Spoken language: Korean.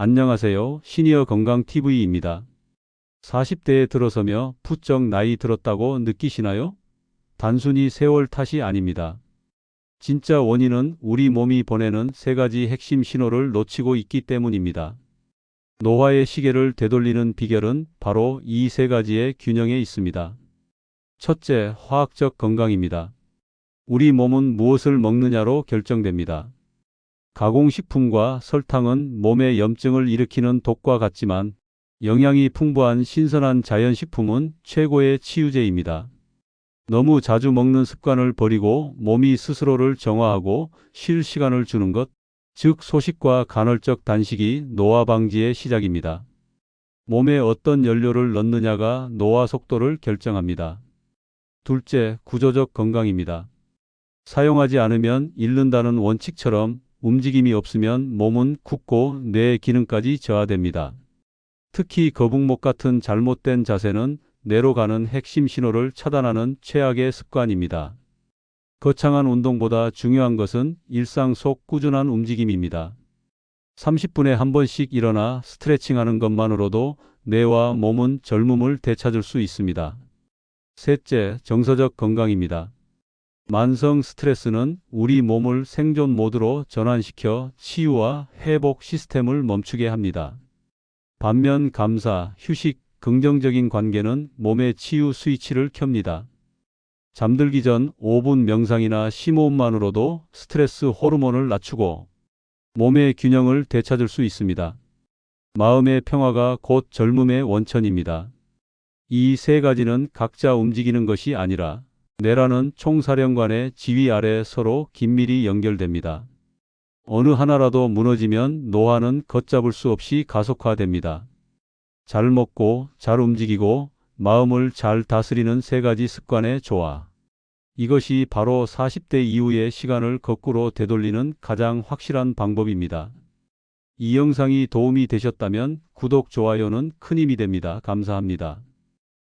안녕하세요. 시니어 건강 TV입니다. 40대에 들어서며 부쩍 나이 들었다고 느끼시나요? 단순히 세월 탓이 아닙니다. 진짜 원인은 우리 몸이 보내는 세 가지 핵심 신호를 놓치고 있기 때문입니다. 노화의 시계를 되돌리는 비결은 바로 이 세 가지의 균형에 있습니다. 첫째, 화학적 건강입니다. 우리 몸은 무엇을 먹느냐로 결정됩니다. 가공식품과 설탕은 몸에 염증을 일으키는 독과 같지만 영양이 풍부한 신선한 자연식품은 최고의 치유제입니다. 너무 자주 먹는 습관을 버리고 몸이 스스로를 정화하고 쉴 시간을 주는 것, 즉 소식과 간헐적 단식이 노화 방지의 시작입니다. 몸에 어떤 연료를 넣느냐가 노화 속도를 결정합니다. 둘째, 구조적 건강입니다. 사용하지 않으면 잃는다는 원칙처럼 움직임이 없으면 몸은 굳고 뇌의 기능까지 저하됩니다. 특히 거북목 같은 잘못된 자세는 뇌로 가는 핵심 신호를 차단하는 최악의 습관입니다. 거창한 운동보다 중요한 것은 일상 속 꾸준한 움직임입니다. 30분에 한 번씩 일어나 스트레칭하는 것만으로도 뇌와 몸은 젊음을 되찾을 수 있습니다. 셋째, 정서적 건강입니다. 만성 스트레스는 우리 몸을 생존 모드로 전환시켜 치유와 회복 시스템을 멈추게 합니다. 반면 감사, 휴식, 긍정적인 관계는 몸의 치유 스위치를 켭니다. 잠들기 전 5분 명상이나 심호흡만으로도 스트레스 호르몬을 낮추고 몸의 균형을 되찾을 수 있습니다. 마음의 평화가 곧 젊음의 원천입니다. 이 세 가지는 각자 움직이는 것이 아니라 뇌라는 총사령관의 지휘 아래 서로 긴밀히 연결됩니다. 어느 하나라도 무너지면 노화는 걷잡을 수 없이 가속화됩니다. 잘 먹고 잘 움직이고 마음을 잘 다스리는 세 가지 습관의 조화. 이것이 바로 40대 이후의 시간을 거꾸로 되돌리는 가장 확실한 방법입니다. 이 영상이 도움이 되셨다면 구독, 좋아요는 큰 힘이 됩니다. 감사합니다.